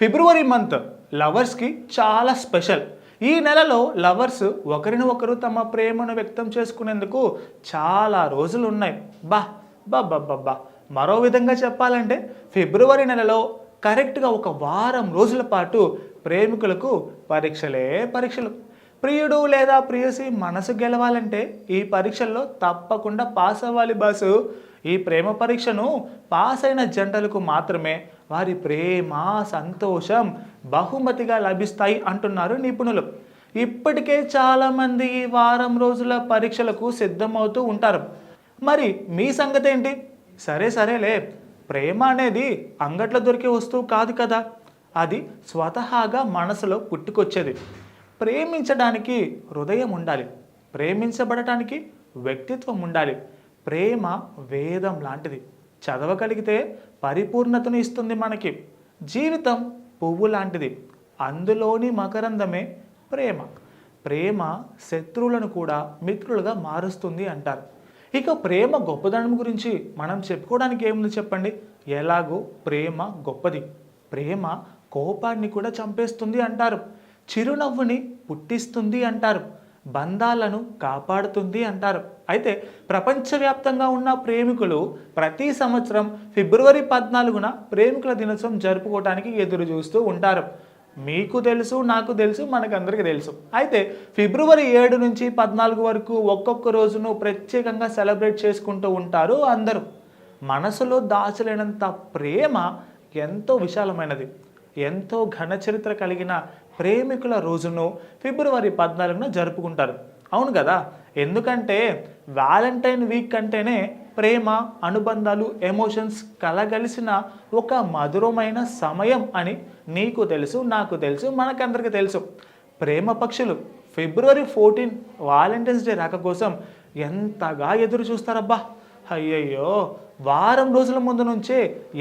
ఫిబ్రవరి month లవర్స్కి చాలా special. ఈ నెలలో లవర్స్ ఒకరిని ఒకరు తమ ప్రేమను వ్యక్తం చేసుకునేందుకు చాలా రోజులు ఉన్నాయి. బా బా బా బా బా. మరో విధంగా చెప్పాలంటే ఫిబ్రవరి నెలలో కరెక్ట్గా ఒక వారం రోజుల పాటు ప్రేమికులకు పరీక్షలే పరీక్షలు. ప్రియుడు లేదా ప్రియుసి మనసు గెలవాలంటే ఈ పరీక్షల్లో తప్పకుండా పాస్ అవ్వాలి బాసు. ఈ ప్రేమ పరీక్షను పాస్ అయిన జంటలకు మాత్రమే వారి ప్రేమ సంతోషం బహుమతిగా లభిస్తాయి అంటున్నారు నిపుణులు. ఇప్పటికే చాలామంది ఈ వారం రోజుల పరీక్షలకు సిద్ధమవుతూ ఉంటారు. మరి మీ సంగతి ఏంటి? సరే సరేలే. ప్రేమ అనేది అంగట్లో దొరికే వస్తువు కాదు కదా. అది స్వతహాగా మనసులో పుట్టుకొచ్చేది. ప్రేమించడానికి హృదయం ఉండాలి. ప్రేమించబడటానికి వ్యక్తిత్వం ఉండాలి. ప్రేమ వేదం లాంటిది. చదవగలిగితే పరిపూర్ణతను ఇస్తుంది మనకి. జీవితం పువ్వు లాంటిది. అందులోని మకరందమే ప్రేమ. ప్రేమ శత్రువులను కూడా మిత్రులుగా మారుస్తుంది అంటారు. ఇక ప్రేమ గొప్పదనం గురించి మనం చెప్పుకోవడానికి ఏముంది చెప్పండి? ఎలాగో ప్రేమ గొప్పది. ప్రేమ కోపాన్ని కూడా చంపేస్తుంది అంటారు. చిరునవ్వుని పుట్టిస్తుంది అంటారు. బంధాలను కాపాడుతుంది అంటారు. అయితే ప్రపంచవ్యాప్తంగా ఉన్న ప్రేమికులు ప్రతి సంవత్సరం ఫిబ్రవరి పద్నాలుగున ప్రేమికుల దినోత్సవం జరుపుకోవడానికి ఎదురు చూస్తూ ఉంటారు. మీకు తెలుసు నాకు తెలుసు మనకందరికీ తెలుసు. అయితే ఫిబ్రవరి ఏడు నుంచి పద్నాలుగు వరకు ఒక్కొక్క రోజును ప్రత్యేకంగా సెలబ్రేట్ చేసుకుంటూ ఉంటారు అందరూ. మనసులో దాచలేనంత ప్రేమ ఎంతో విశాలమైనది. ఎంతో ఘన చరిత్ర కలిగిన ప్రేమికుల రోజును ఫిబ్రవరి పద్నాలుగున జరుపుకుంటారు. అవును కదా? ఎందుకంటే వ్యాలంటైన్ వీక్ అంటేనే ప్రేమ అనుబంధాలు ఎమోషన్స్ కలగలిసిన ఒక మధురమైన సమయం అని నీకు తెలుసు నాకు తెలుసు మనకందరికీ తెలుసు. ప్రేమ పక్షులు ఫిబ్రవరి ఫోర్టీన్ వాలంటైన్స్ డే రాక కోసం ఎంతగా ఎదురు చూస్తారబ్బా అయ్యయ్యో వారం రోజుల ముందు నుంచే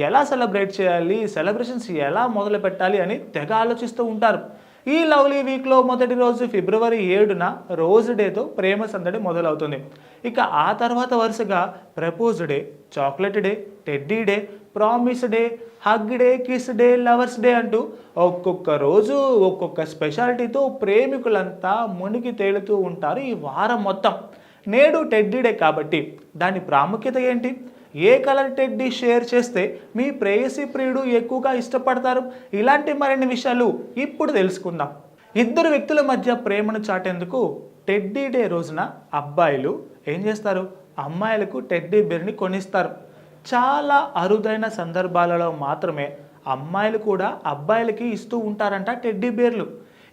ఎలా సెలబ్రేట్ చేయాలి సెలబ్రేషన్స్ ఎలా మొదలు పెట్టాలి అని తెగ ఆలోచిస్తూ ఉంటారు. ఈ లవ్లీ వీక్లో మొదటి రోజు ఫిబ్రవరి ఏడున రోజు డేతో ప్రేమ సందడి మొదలవుతుంది. ఇక ఆ తర్వాత వరుసగా propose day chocolate day teddy day promise day hug day kiss day lovers day అంటూ ఒక్కొక్క రోజు ఒక్కొక్క స్పెషాలిటీతో ప్రేమికులంతా మునిగి తేలుతూ ఉంటారు ఈ వారం మొత్తం. నేడు టెడ్డీ డే కాబట్టి దాని ప్రాముఖ్యత ఏంటి? ఏ కలర్ టెడ్డీ షేర్ చేస్తే మీ ప్రేయసి ప్రియుడు ఎక్కువగా ఇష్టపడతారు? ఇలాంటి మరిన్ని విషయాలు ఇప్పుడు తెలుసుకుందాం. ఇద్దరు వ్యక్తుల మధ్య ప్రేమను చాటేందుకు టెడ్డీ డే రోజున అబ్బాయిలు ఏం చేస్తారు? అమ్మాయిలకు టెడ్డీ బేర్ని కొనిస్తారు. చాలా అరుదైన సందర్భాలలో మాత్రమే అమ్మాయిలు కూడా అబ్బాయిలకి ఇస్తూ ఉంటారంట టెడ్డీ బేర్లు.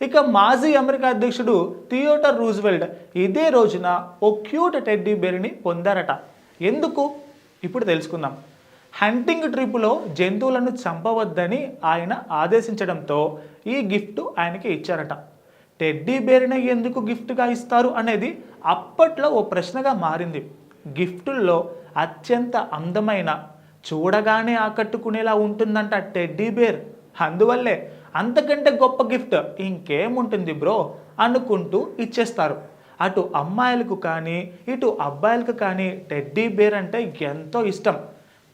ఇక మాజీ అమెరికా అధ్యక్షుడు థియోటర్ రూజ్వెల్ట్ ఇదే రోజున ఓ క్యూట్ టెడ్డీ బేర్ని పొందారట. ఎందుకు? ఇప్పుడు తెలుసుకుందాం. హంటింగ్ ట్రిప్లో జంతువులను చంపవద్దని ఆయన ఆదేశించడంతో ఈ గిఫ్ట్ ఆయనకి ఇచ్చారట. టెడ్డీ బేర్ని ఎందుకు గిఫ్ట్గా ఇస్తారు అనేది అప్పట్లో ఓ ప్రశ్నగా మారింది. గిఫ్టుల్లో అత్యంత అందమైన చూడగానే ఆకట్టుకునేలా ఉంటుందంట టెడ్డీ బేర్. అందువల్లే అంతకంటే గొప్ప గిఫ్ట్ ఇంకేముంటుంది బ్రో? అనుకుంటూ ఇచ్చేస్తారు. అటు అమ్మాయిలకు కానీ ఇటు అబ్బాయిలకు కానీ టెడ్డీ బేర్ అంటే ఎంతో ఇష్టం.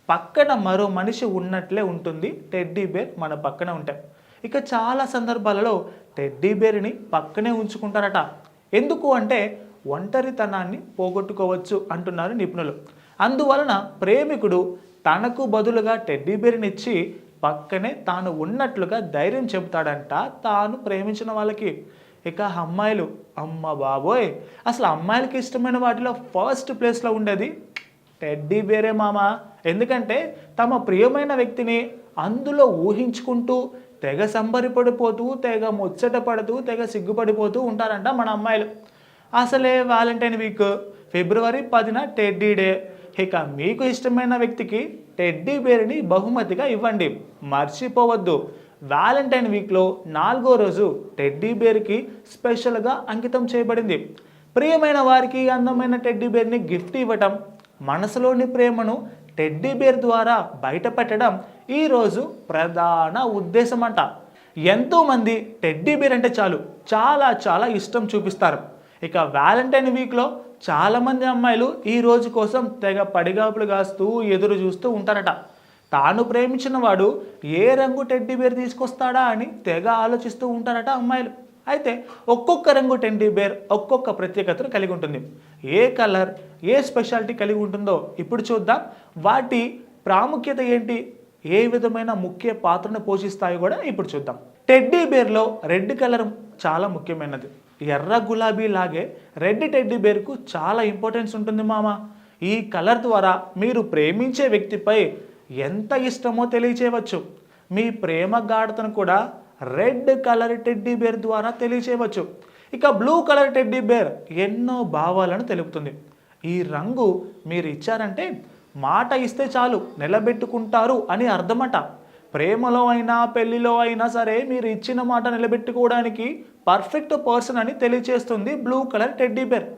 పక్కన మరో మనిషి ఉన్నట్లే ఉంటుంది టెడ్డీ బేర్ మన పక్కన ఉంటాయి ఇక చాలా సందర్భాలలో టెడ్డీ బేర్ని పక్కనే ఉంచుకుంటారట. ఎందుకు అంటే ఒంటరితనాన్ని పోగొట్టుకోవచ్చు అంటున్నారు నిపుణులు. అందువలన ప్రేమికుడు తనకు బదులుగా టెడ్డీ బేర్నిచ్చి పక్కనే తాను ఉన్నట్లుగా ధైర్యం చెబుతాడంట. తాను ప్రేమించిన వాళ్ళకి. ఇక అమ్మాయిలు అమ్మ బాబోయ్! అసలు అమ్మాయిలకి ఇష్టమైన వాటిలో ఫస్ట్ ప్లేస్లో ఉండేది టెడ్డీ బేరే మామ. ఎందుకంటే తమ ప్రియమైన వ్యక్తిని అందులో ఊహించుకుంటూ తెగ సంబరిపడిపోతూ తెగ ముచ్చట పడుతూ తెగ సిగ్గుపడిపోతూ ఉంటారంట మన అమ్మాయిలు. అసలే వ్యాలంటైన్ వీక్. ఫిబ్రవరి పదిన టెడ్డీ డే. ఇక మీకు ఇష్టమైన వ్యక్తికి టెడ్డీ బేర్ని బహుమతిగా ఇవ్వండి. మర్చిపోవద్దు. వ్యాలంటైన్ వీక్లో నాలుగో రోజు టెడ్డీ బేర్కి స్పెషల్గా అంకితం చేయబడింది. ప్రియమైన వారికి అందమైన టెడ్డీ బేర్ని గిఫ్ట్ ఇవ్వటం మనసులోని ప్రేమను టెడ్డీ బేర్ ద్వారా బయటపెట్టడం ఈరోజు ప్రధాన ఉద్దేశం అంట ఎంతోమంది టెడ్డీ బేర్ అంటే చాలు చాలా చాలా ఇష్టం చూపిస్తారు. ఇక వ్యాలంటైన్ వీక్లో చాలామంది అమ్మాయిలు ఈ రోజు కోసం తెగ పడిగాపులు కాస్తూ ఎదురు చూస్తూ ఉంటారట. తాను ప్రేమించిన వాడు ఏ రంగు టెడ్డీ బేర్ తీసుకొస్తాడా అని తెగ ఆలోచిస్తూ ఉంటారట అమ్మాయిలు. అయితే ఒక్కొక్క రంగు టెడ్డీ బేర్ ఒక్కొక్క ప్రత్యేకతను కలిగి ఉంటుంది. ఏ కలర్ ఏ స్పెషాలిటీ కలిగి ఉంటుందో ఇప్పుడు చూద్దాం. వాటి ప్రాముఖ్యత ఏంటి? ఏ విధమైన ముఖ్య పాత్రను పోషిస్తాయో కూడా ఇప్పుడు చూద్దాం. టెడ్డీ బేర్లో రెడ్ కలర్ చాలా ముఖ్యమైనది. ఎర్ర గులాబీ లాగే రెడ్ టెడ్డీ బేర్కు చాలా ఇంపార్టెన్స్ ఉంటుంది మామ. ఈ కలర్ ద్వారా మీరు ప్రేమించే వ్యక్తిపై ఎంత ఇష్టమో తెలియచేయవచ్చు. మీ ప్రేమ గాఢతను కూడా రెడ్ కలర్ టెడ్డీ బేర్ ద్వారా తెలియచేయవచ్చు. ఇక బ్లూ కలర్ టెడ్డీ బేర్ ఎన్నో భావాలను తెలుపుతుంది. ఈ రంగు మీరు ఇచ్చారంటే మాట ఇస్తే చాలు నిలబెట్టుకుంటారు అని అర్థమట. ప్రేమలో అయినా పెళ్ళిలో అయినా సరే మీరు ఇచ్చిన మాట నిలబెట్టుకోవడానికి పర్ఫెక్ట్ పర్సన్ అని తెలియచేస్తుంది బ్లూ కలర్ టెడ్డీ బేర్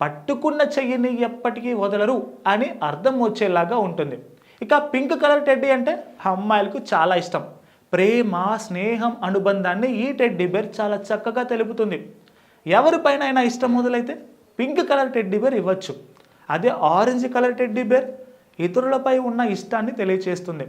పట్టుకున్న చెయ్యిని ఎప్పటికీ వదలరు అని అర్థం వచ్చేలాగా ఉంటుంది. ఇక పింక్ కలర్ టెడ్డీ అంటే అమ్మాయిలకు చాలా ఇష్టం. ప్రేమ స్నేహం అనుబంధాన్ని ఈ టెడ్డీ బేర్ చాలా చక్కగా తెలుపుతుంది. ఎవరిపైన అయినా ఇష్టం మొదలైతే పింక్ కలర్ టెడ్డీ బేర్ ఇవ్వచ్చు. అదే ఆరెంజ్ కలర్ టెడ్డీ బేర్ ఇతరులపై ఉన్న ఇష్టాన్ని తెలియచేస్తుంది.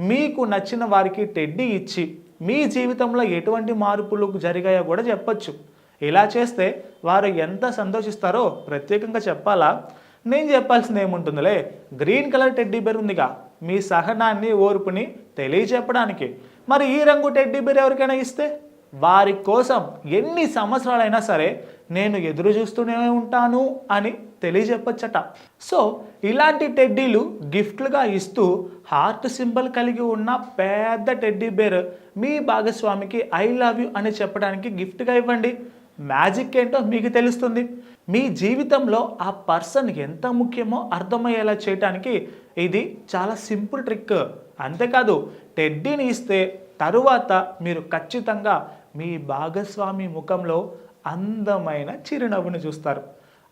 మీకు నచ్చిన వారికి టెడ్డీ ఇచ్చి మీ జీవితంలో ఎటువంటి మార్పులు జరిగాయో కూడా చెప్పచ్చు. ఇలా చేస్తే వారు ఎంత సంతోషిస్తారో ప్రత్యేకంగా చెప్పాలా? నేను చెప్పాల్సింది ఏముంటుందిలే? గ్రీన్ కలర్ టెడ్డీ బేర్ ఉందిగా. మీ సహనాన్ని ఓర్పుని తెలియజెప్పడానికి. మరి ఈ రంగు టెడ్డీ బేర్ ఎవరికైనా ఇస్తే? వారి కోసం ఎన్ని సంవత్సరాలైనా సరే నేను ఎదురు చూస్తూనే ఉంటాను అని తెలియజెప్పచ్చట. సో ఇలాంటి టెడ్డీలు గిఫ్ట్లుగా ఇస్తూ హార్ట్ సింబల్ కలిగి ఉన్న పెద్ద టెడ్డీ బేర్ మీ భాగస్వామికి ఐ లవ్ యూ అని చెప్పడానికి గిఫ్ట్గా ఇవ్వండి. మ్యాజిక్ ఏంటో మీకు తెలుస్తుంది. మీ జీవితంలో ఆ పర్సన్ ఎంత ముఖ్యమో అర్థమయ్యేలా చేయటానికి ఇది చాలా సింపుల్ ట్రిక్. అంతేకాదు టెడ్డీని ఇస్తే తరువాత మీరు ఖచ్చితంగా మీ భాగస్వామి ముఖంలో అందమైన చిరునవ్వుని చూస్తారు.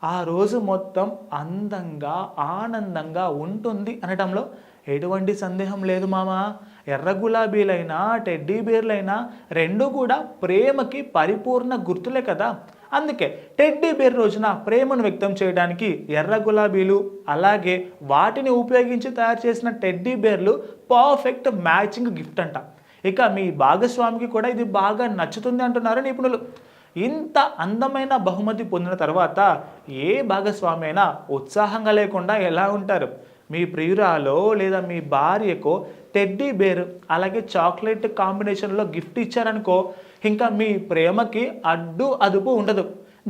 ఆ రోజు మొత్తం అందంగా ఆనందంగా ఉంటుంది అనడంలో ఎటువంటి సందేహం లేదు మామ. ఎర్ర గులాబీలైనా టెడ్డీ బేర్లైనా రెండు కూడా ప్రేమకి పరిపూర్ణ గుర్తులే కదా. అందుకే టెడ్డీ బేర్ రోజున ప్రేమను వ్యక్తం చేయడానికి ఎర్ర గులాబీలు అలాగే వాటిని ఉపయోగించి తయారు చేసిన టెడ్డీ బేర్లు పర్ఫెక్ట్ మ్యాచింగ్ గిఫ్ట్ అంట. ఇక మీ భాగస్వామికి కూడా ఇది బాగా నచ్చుతుంది అంటున్నారు నిపుణులు. ఇంత అందమైన బహుమతి పొందిన తర్వాత ఏ భాగస్వామి అయినా ఉత్సాహంగా లేకుండా ఎలా ఉంటారు? మీ ప్రియురాలో లేదా మీ భార్యకో టెడ్డీ బేర్ అలాగే చాక్లెట్ కాంబినేషన్లో గిఫ్ట్ ఇచ్చారనుకో ఇంకా మీ ప్రేమకి అడ్డు అదుపు ఉండదు.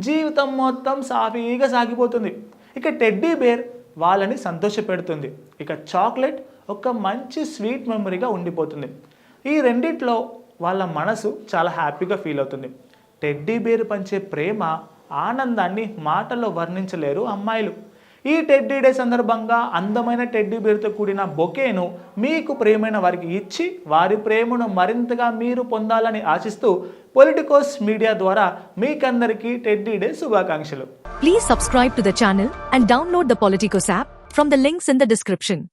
జీవితం మొత్తం సాఫీగా సాగిపోతుంది. ఇక టెడ్డీ బేర్ వాళ్ళని సంతోషపెడుతుంది. ఇక చాక్లెట్ ఒక మంచి స్వీట్ మెమరీగా ఉండిపోతుంది. ఈ రెండిట్లో వాళ్ళ మనసు చాలా హ్యాపీగా ఫీల్ అవుతుంది. టెడ్డీ బేర్ పంచే ప్రేమ ఆనందాన్ని మాటల్లో వర్ణించలేరు అమ్మాయిలు. ఈ టెడ్డీ డే సందర్భంగా అందమైన టెడ్డీ బేర్తో కూడిన బొకేను మీకు ప్రేమైన వారికి ఇచ్చి వారి ప్రేమను మరింతగా మీరు పొందాలని ఆశిస్తూ పొలిటికోస్ మీడియా ద్వారా మీకందరికీ టెడ్డీ డే శుభాకాంక్షలు. Please subscribe to the channel and download the Politicos app from the links in the description